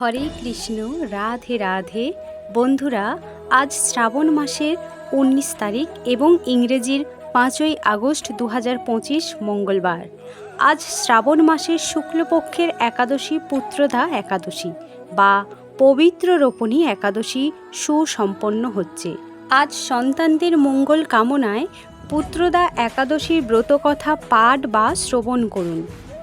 হরে কৃষ্ণ, রাধে রাধে। বন্ধুরা, আজ শ্রাবণ মাসের উনিশ তারিখ এবং ইংরেজির পাঁচই আগস্ট দু মঙ্গলবার। আজ শ্রাবণ মাসের শুক্লপক্ষের একাদশী পুত্রদা একাদশী বা পবিত্র রোপণী একাদশী সুসম্পন্ন হচ্ছে। আজ সন্তানদের মঙ্গল কামনায় পুত্রদা একাদশীর ব্রতকথা পাঠ বা শ্রবণ করুন।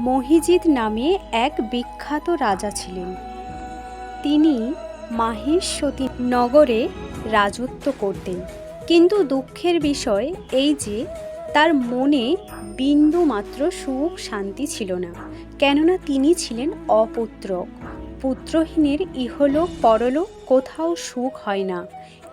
মহিজিৎ নামে এক বিখ্যাত রাজা ছিলেন। তিনি মাহেশ্বতী নগরে রাজত্ব করতেন। কিন্তু দুঃখের বিষয় এই যে, তার মনে বিন্দু মাত্র সুখ শান্তি ছিল না, কেননা তিনি ছিলেন অপুত্রক। পুত্রহীনের ইহলোক পরলোক কোথাও সুখ হয় না।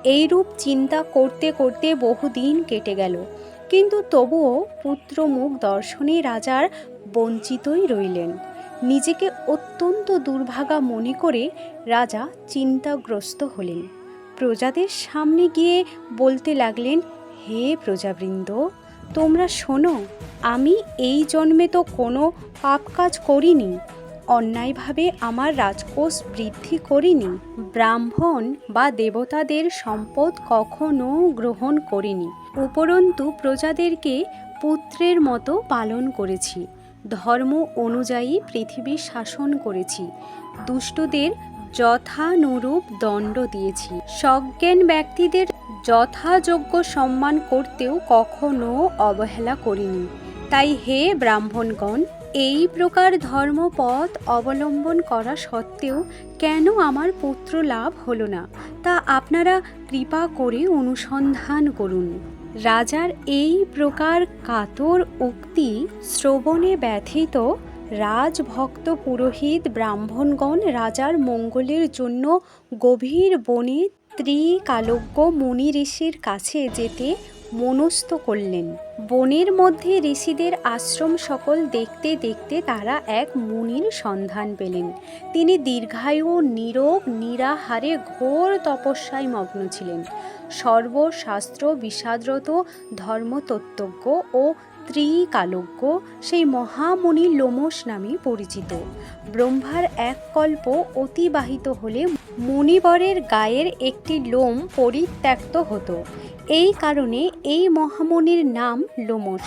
এইরূপ চিন্তা করতে করতে বহুদিন কেটে গেল। কিন্তু তবুও পুত্র মুখ দর্শনে রাজার বঞ্চিতই রইলেন। নিজেকে অত্যন্ত দুর্ভাগা মনে করে রাজা চিন্তাগ্রস্ত হলেন। প্রজাদের সামনে গিয়ে বলতে লাগলেন, হে প্রজাবৃন্দ, তোমরা শোনো, আমি এই জন্মে তো কোনো পাপ কাজ করিনি। অন্যায়ভাবে আমার রাজকোষ বৃদ্ধি করিনি। ব্রাহ্মণ বা দেবতাদের সম্পদ কখনো গ্রহণ করিনি। উপরন্তু প্রজাদেরকে পুত্রের মতো পালন করেছি। ধর্ম অনুযায়ী পৃথিবী শাসন করেছি। দুষ্টদের যথানুরূপ দণ্ড দিয়েছি। সজ্ঞান ব্যক্তিদের যথাযোগ্য সম্মান করতেও কখনো অবহেলা করিনি। তাই হে ব্রাহ্মণগণ, এই প্রকার ধর্মপথ অবলম্বন করা সত্ত্বেও কেন আমার পুত্র লাভ হলো না? তা আপনারা কৃপা করে অনুসন্ধান করুন। রাজার এই প্রকার কাতর উক্তি শ্রবণে ব্যথিত রাজভক্ত পুরোহিত ব্রাহ্মণগণ রাজার মঙ্গলের জন্য গভীর বনে ত্রিকালজ্ঞ মুনি ঋষির কাছে যেতে মনস্থ করলেন। বনের মধ্যে ঋষিদের আশ্রম সকল দেখতে দেখতে তারা এক মুনির সন্ধান পেলেন। তিনি দীর্ঘায়ু নিরোগ নিরাহারে, ঘোর তপস্যায় মগ্ন ছিলেন। সর্বশাস্ত্র, বিষাদরত, ধর্মতত্ত্বজ্ঞ ও ত্রিকালজ্ঞ সেই মহামুনি লোমস নামে পরিচিত। ব্রহ্মার এক কল্প অতিবাহিত হলে মুনিবরের গায়ের একটি লোম পরিত্যক্ত হতো। এই কারণে এই মহামুনির নাম লোমস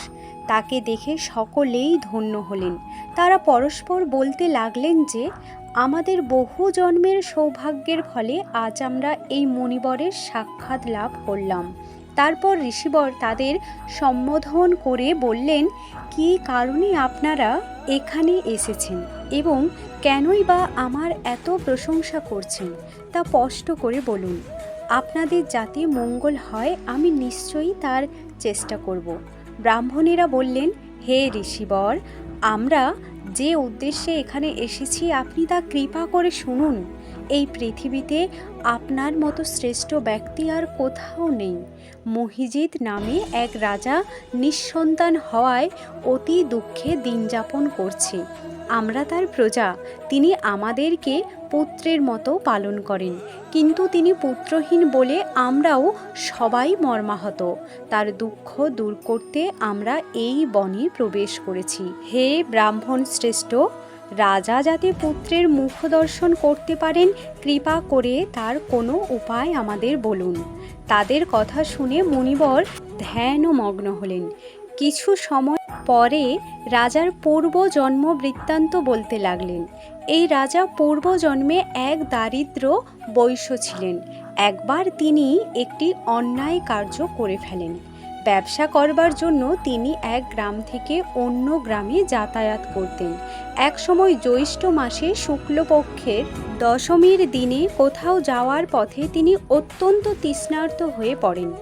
তাকে দেখে সকলেই ধন্য হলেন। তারা পরস্পর বলতে লাগলেন যে, আমাদের বহু জন্মের সৌভাগ্যের ফলে আজ আমরা এই মণিবরের সাক্ষাৎ লাভ করলাম। তারপর ঋষিবর তাদের সম্বোধন করে বললেন, কী কারণে আপনারা এখানে এসেছেন এবং কেনই বা আমার এত প্রশংসা করছেন? তা স্পষ্ট করে বলুন। আপনাদের যাতে মঙ্গল হয়, আমি নিশ্চয়ই তার চেষ্টা করব। ব্রাহ্মণেরা বললেন, হে ঋষিবর, আমরা যে উদ্দেশ্যে এখানে এসেছি, আপনি তা কৃপা করে শুনুন। এই পৃথিবীতে আপনার মতো শ্রেষ্ঠ ব্যক্তি আর কোথাও নেই। মহিজিৎ নামে এক রাজা নিঃসন্তান হওয়ায় অতি দুঃখে দিন যাপন করছে। আমরা তার প্রজা, তিনি আমাদেরকে পুত্রের মতো পালন করেন। কিন্তু তিনি পুত্রহীন বলে আমরাও সবাই মর্মাহত। তার দুঃখ দূর করতে আমরা এই বনে প্রবেশ করেছি। হে ব্রাহ্মণ শ্রেষ্ঠ, রাজা যাতে পুত্রের মুখ দর্শন করতে পারেন, কৃপা করে তার কোনো উপায় আমাদের বলুন। তাদের কথা শুনে মুনিবর ধ্যানমগ্ন হলেন। কিছু সময় পরে রাজার পূর্ব জন্ম বৃত্তান্ত বলতে লাগলেন। এই রাজা পূর্বজন্মে এক দারিদ্র বৈশ্য ছিলেন। একবার তিনি একটি অন্যায় কার্য করে ফেলেন। ব্যবসা করবার জন্য তিনি এক গ্রাম থেকে অন্য গ্রামে যাতায়াত করতেন। একসময় জ্যৈষ্ঠ মাসে শুক্লপক্ষের দশমীর দিনে কোথাও যাওয়ার পথে তিনি অত্যন্ত তৃষ্ণার্ত হয়ে পড়েন।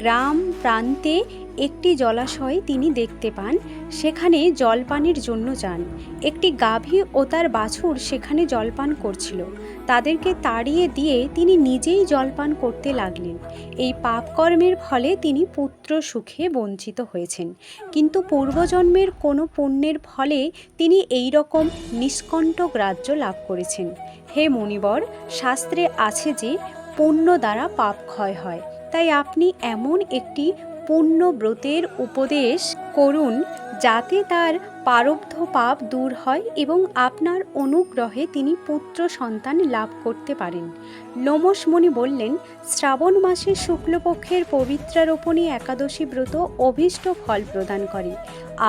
গ্রাম প্রান্তে একটি জলাশয় তিনি দেখতে পান, সেখানে জলপানের জন্য যান। একটি গাভী ও তার বাছুর সেখানে জলপান করছিল। তাদেরকে তাড়িয়ে দিয়ে তিনি নিজেই জলপান করতে লাগলেন। এই পাপকর্মের ফলে তিনি পুত্র সুখে বঞ্চিত হয়েছেন। কিন্তু পূর্বজন্মের কোনো পুণ্যের ফলে তিনি এই রকম নিষ্কণ্টক রাজ্য লাভ করেছেন। হে মণিবর শাস্ত্রে আছে যে, পুণ্য দ্বারা পাপ ক্ষয় হয়। তাই আপনি এমন একটি পুণ্য ব্রতের উপদেশ করুন যাতে তার পারব্ধ পাপ দূর হয় এবং আপনার অনুগ্রহে তিনি পুত্র সন্তান লাভ করতে পারেন। লোমস মুনি বললেন, শ্রাবণ মাসের শুক্লপক্ষের পবিত্রারোপণী একাদশী ব্রত অভীষ্ট ফল প্রদান করে।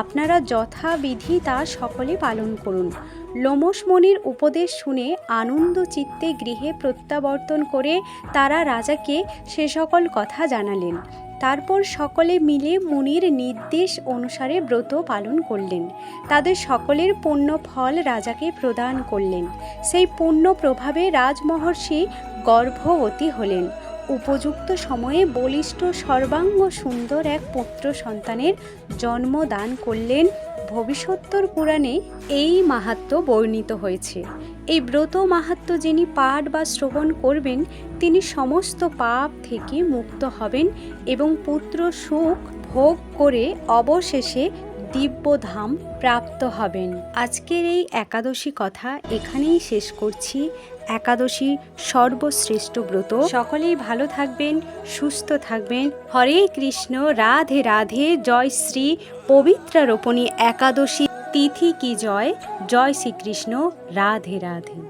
আপনারা যথাবিধি তা সকলে পালন করুন। লোমস মুনির উপদেশ শুনে আনন্দ চিত্তে গৃহে প্রত্যাবর্তন করে তারা রাজাকে সে সকল কথা জানালেন। তারপর সকলে মিলে মুনির নির্দেশ অনুসারে ব্রত পালন করলেন। তাদের সকলের পুণ্য ফল রাজাকে প্রদান করলেন। সেই পুণ্য প্রভাবে রাজমহর্ষি গর্ভবতী হলেন। উপযুক্ত সময়ে বলিষ্ঠ সর্বাঙ্গ সুন্দর এক পুত্র সন্তানের জন্ম দান করলেন ভবিষ্যত্তর পুরাণে এই মাহাত্ম বর্ণিত হয়েছে। এই ব্রত মাহাত্ম যিনি পাঠ বা শ্রবণ করবেন, তিনি সমস্ত পাপ থেকে মুক্ত হবেন এবং পুত্র সুখ ভোগ করে অবশেষে দিব্যধাম প্রাপ্ত হবেন। আজকের এই একাদশী কথা এখানেই শেষ করছি। একাদশী সর্বশ্রেষ্ঠ ব্রত। সকলেই ভালো থাকবেন, সুস্থ থাকবেন। হরে কৃষ্ণ, রাধে রাধে, জয় শ্রী পবিত্রা রোপণী একাদশী তিথি কি জয়? জয় শ্রীকৃষ্ণ, রাধে রাধে।